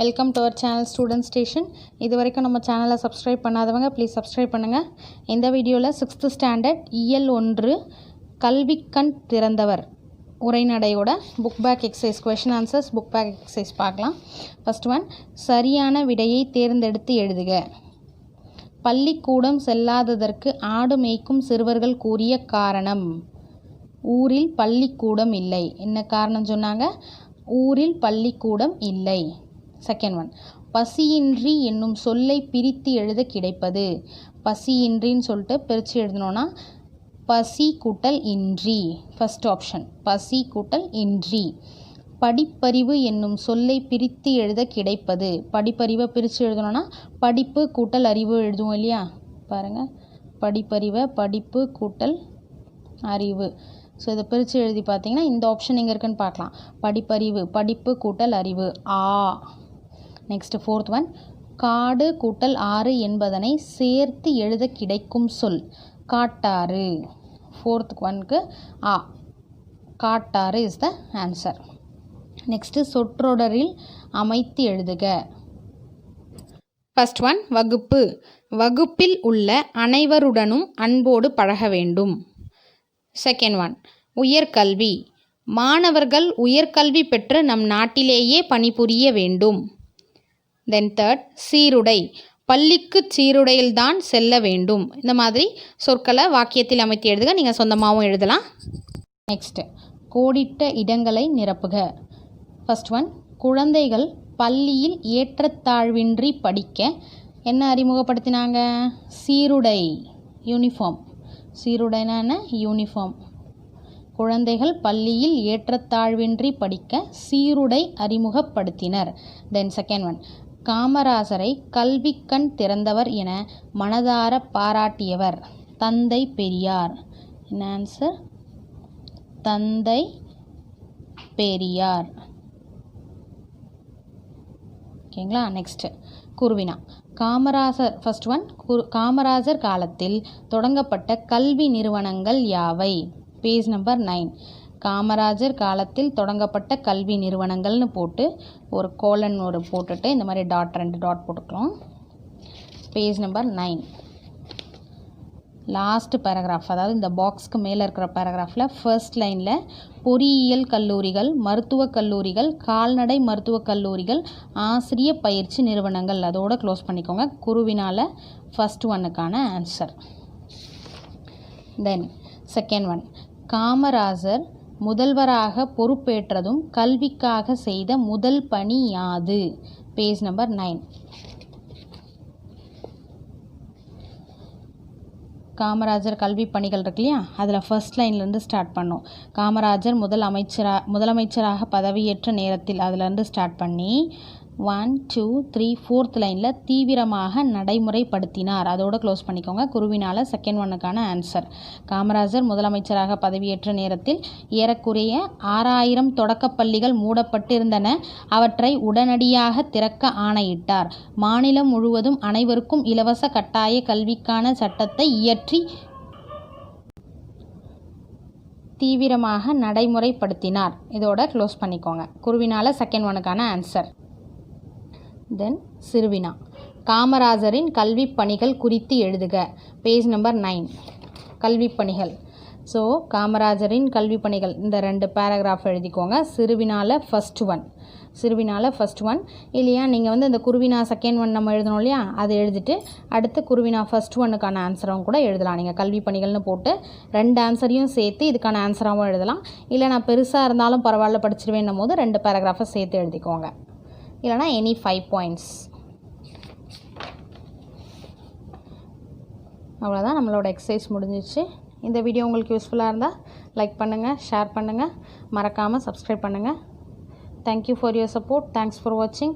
Welcome to our channel student station இது வரைக்கும் நம்ம சேனலை சப்ஸ்கிரைப் பண்ணாதவங்க ப்ளீஸ் சப்ஸ்கிரைப் பண்ணுங்கள் இந்த வீடியோவில் சிக்ஸ்த்து ஸ்டாண்டர்ட் இயல் ஒன்று கல்விக்கண் திறந்தவர். உரைநடையோட book back exercise question answers book back exercise பார்க்கலாம். ஃபர்ஸ்ட் ஒன் சரியான விடையை தேர்ந்தெடுத்து எழுதுக. பள்ளிக்கூடம் செல்லாததற்கு ஆடு மேய்க்கும் சிறுவர்கள் கூறிய காரணம். ஊரில் பள்ளிக்கூடம் இல்லை. என்ன காரணம் சொன்னாங்க? ஊரில் பள்ளிக்கூடம் இல்லை. செகண்ட் ஒன் பசியின்றி என்னும் சொல்லை பிரித்து எழுத கிடைப்பது. பசியின்றின்னு சொல்லிட்டு பிரித்து எழுதணும்னா பசி கூட்டல் இன்றி. ஃபஸ்ட் ஆப்ஷன் பசி கூட்டல் இன்றி. படிப்பறிவு என்னும் சொல்லை பிரித்து எழுத கிடைப்பது. படிப்பறிவை பிரித்து எழுதணும்னா படிப்பு கூட்டல் அறிவு எழுதுவோம் இல்லையா? பாருங்கள் படிப்பறிவை படிப்பு கூட்டல் அறிவு. ஸோ இதை பிரித்து எழுதி பார்த்தீங்கன்னா இந்த ஆப்ஷன் எங்கே இருக்குன்னு பார்க்கலாம். படிப்பறிவு படிப்பு கூட்டல் அறிவு. ஆ. நெக்ஸ்ட் ஃபோர்த் ஒன் காடு கூட்டல் ஆறு என்பதனை சேர்த்து எழுத கிடைக்கும் சொல். காட்டாறு. ஃபோர்த் ஒன்க்கு ஆ. காட்டாறு இஸ் த ஆன்சர் நெக்ஸ்ட்டு சொற்றொடரில் அமைத்து எழுதுக. ஃபர்ஸ்ட் ஒன் வகுப்பு. வகுப்பில் உள்ள அனைவருடனும் அன்போடு பழக வேண்டும். செகண்ட் ஒன் உயர்கல்வி. மாணவர்கள் உயர்கல்வி பெற்று நம் நாட்டிலேயே பணிபுரிய வேண்டும். தென் தேர்ட் சீருடை. பள்ளிக்கு சீருடையில்தான் செல்ல வேண்டும். இந்த மாதிரி சொற்களை வாக்கியத்தில் அமைத்து எழுதுக. நீங்கள் சொந்தமாகவும் எழுதலாம். நெக்ஸ்ட் கோடிட்ட இடங்களை நிரப்புக. ஃபர்ஸ்ட் ஒன் குழந்தைகள் பள்ளியில் ஏற்றத்தாழ்வின்றி படிக்க என்ன அறிமுகப்படுத்தினாங்க? சீருடை யூனிஃபார்ம் சீருடைனா என்ன யூனிஃபார்ம் குழந்தைகள் பள்ளியில் ஏற்றத்தாழ்வின்றி படிக்க சீருடை அறிமுகப்படுத்தினர். தென் செகண்ட் ஒன் காமராசரை கல்விக்கண் திறந்தவர் என மனதார பாராட்டியவர். தந்தை பெரியார். என்ன ஆன்சர் தந்தை பெரியார். ஓகேங்களா? நெக்ஸ்ட்டு குருவினா. காமராசர் ஃபர்ஸ்ட் ஒன் குரு காமராஜர் காலத்தில் தொடங்கப்பட்ட கல்வி நிறுவனங்கள் யாவை? பேஜ் நம்பர் நைன் காமராஜர் காலத்தில் தொடங்கப்பட்ட கல்வி நிறுவனங்கள்னு போட்டு ஒரு கோலன் ஒரு போட்டுட்டு இந்த மாதிரி டாட் ரெண்டு டாட் போட்டுக்கலாம். Page number nine last paragraph அதாவது இந்த பாக்ஸ்க்கு மேலே இருக்கிற பேராகிராஃபில் ஃபர்ஸ்ட் லைனில் பொறியியல் கல்லூரிகள் மருத்துவக் கல்லூரிகள் கால்நடை மருத்துவக் கல்லூரிகள் ஆசிரிய பயிற்சி நிறுவனங்கள் அதோடு க்ளோஸ் பண்ணிக்கோங்க. குருவினால் first ஒன்னுக்கான answer then second one Kamarajar முதல்வராக பொறுப்பேற்றதும் கல்விக்காக செய்த முதல் பணி யாது? Page number nine. காமராஜர் கல்வி பணிகள் இருக்கு இல்லையா? அதில் ஃபர்ஸ்ட் லைன்லேருந்து ஸ்டார்ட் பண்ணோம். காமராஜர் முதல் அமைச்சராக முதலமைச்சராக பதவியேற்ற நேரத்தில் அதுலேருந்து ஸ்டார்ட் பண்ணி ஒன் டூ த்ரீ ஃபோர்த் லைனில் தீவிரமாக நடைமுறைப்படுத்தினார். அதோடு க்ளோஸ் பண்ணிக்கோங்க. குருவினால் செகண்ட் ஒன்னுக்கான ஆன்சர் காமராஜர் முதலமைச்சராக பதவியேற்ற நேரத்தில் ஏறக்குறைய ஆறாயிரம் தொடக்கப்பள்ளிகள் மூடப்பட்டிருந்தன. அவற்றை உடனடியாக திறக்க ஆணையிட்டார். மாநிலம் முழுவதும் அனைவருக்கும் இலவச கட்டாய கல்விக்கான சட்டத்தை இயற்றி தீவிரமாக நடைமுறைப்படுத்தினார். இதோட க்ளோஸ் பண்ணிக்கோங்க. குருவினால் செகண்ட் ஒனுக்கான ஆன்சர் தென் சிறுவினா. காமராஜரின் கல்வி பணிகள் குறித்து எழுதுக. Page number nine. கல்வி பணிகள். ஸோ காமராஜரின் கல்வி பணிகள். இந்த ரெண்டு பேராகிராஃப் எழுதிக்கோங்க. சிறுவினால் ஃபஸ்ட் ஒன் சிறுவினால் ஃபஸ்ட் ஒன் இல்லையா? நீங்கள் வந்து இந்த குருவினா செகண்ட் ஒன் நம்ம எழுதணும் இல்லையா? அதை எழுதிட்டு அடுத்து குருவினா ஃபஸ்ட் ஒன்னுக்கான ஆன்சரும் கூட எழுதலாம். நீங்கள் கல்வி பணிகள்னு போட்டு ரெண்டு ஆன்சரையும் சேர்த்து இதுக்கான ஆன்சராகவும் எழுதலாம். இல்லை நான் பெருசாக இருந்தாலும் பரவாயில்ல படிச்சிருவேன்னும் போது ரெண்டு பேராகிராஃபை சேர்த்து எழுதிக்கோங்க. இல்லைனா எனி ஃபைவ் பாயிண்ட்ஸ் அவ்வளோதான் நம்மளோட எக்ஸசைஸ் முடிஞ்சிச்சு. இந்த வீடியோ உங்களுக்கு யூஸ்ஃபுல்லாக இருந்தால் லைக் பண்ணுங்கள் ஷேர் பண்ணுங்கள் மறக்காமல் சப்ஸ்கிரைப் பண்ணுங்கள் thank you for your support thanks for வாட்சிங்